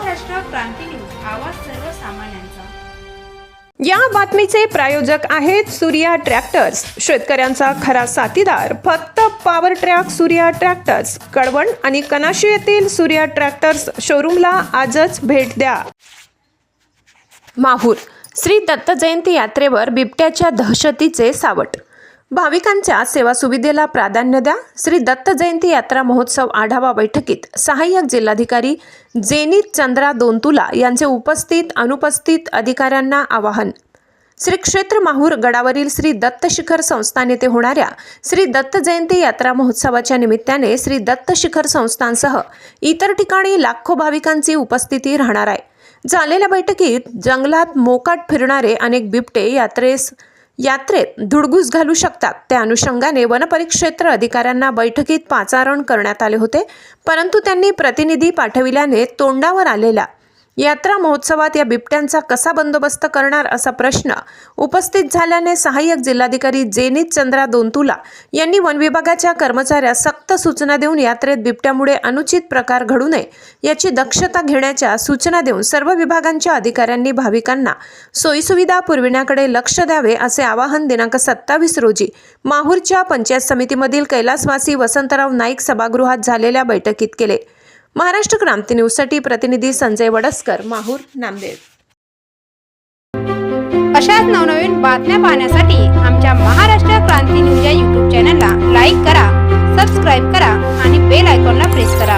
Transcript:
क्रांती news आवाज सर्वसामान्यांचा. या बातमीचे प्रायोजक आहेत सूर्या ट्रॅक्टर्स. शेतकऱ्यांचा खरा साथीदार फक्त power track Surya tractors. Kalwan आणि कनाशी येथील सूर्या ट्रॅक्टर्स शोरूमला आजच भेट द्या. माहूर श्री दत्त जयंती यात्रेवर बिबट्याच्या दहशतीचे सावट. भाविकांच्या सेवा सुविधेला प्राधान्य द्या. श्री दत्त जयंती यात्रा महोत्सव आढावा बैठकीत सहाय्यक जिल्हाधिकारी जेनित चंद्रा दोनतुला यांचे उपस्थित अनुपस्थित अधिकाऱ्यांना आवाहन. श्री क्षेत्र माहूर गडावरील श्री दत्त शिखर संस्थान येथे होणाऱ्या श्री दत्त जयंती यात्रा महोत्सवाच्या निमित्ताने श्री दत्त शिखर संस्थांसह इतर ठिकाणी लाखो भाविकांची उपस्थिती राहणार आहे. झालेल्या बैठकीत जंगलात मोकाट फिरणारे अनेक बिबटे यात्रेस यात्रेत धुडगूस घालू शकतात. त्या अनुषंगाने वनपरिक्षेत्र अधिकाऱ्यांना बैठकीत पाचारण करण्यात आले होते. परंतु त्यांनी प्रतिनिधी पाठविल्याने तोंडावर आलेला यात्रा महोत्सवात या बिबट्यांचा कसा बंदोबस्त करणार असा प्रश्न उपस्थित झाल्याने सहाय्यक जिल्हाधिकारी जेनित चंद्रा दोनतुला यांनी वन विभागाच्या कर्मचाऱ्यास सक्त सूचना देऊन यात्रेत बिबट्यामुळे अनुचित प्रकार घडू नये याची दक्षता घेण्याच्या सूचना देऊन सर्व विभागांच्या अधिकाऱ्यांनी भाविकांना सोयीसुविधा पुरविण्याकडे लक्ष द्यावे असे आवाहन दिनांक सत्तावीस रोजी माहूरच्या पंचायत समितीमधील कैलासवासी वसंतराव नाईक सभागृहात झालेल्या बैठकीत केले. महाराष्ट्र क्रांती न्यूजसाठी प्रतिनिधी संजय वडसकर माहूर नांदेड. अशाच नवनवीन बातम्या पाहण्यासाठी आमच्या महाराष्ट्र क्रांती न्यूज या यूट्यूब चॅनलला लाईक करा सबस्क्राईब करा आणि बेल आयकॉनला प्रेस करा.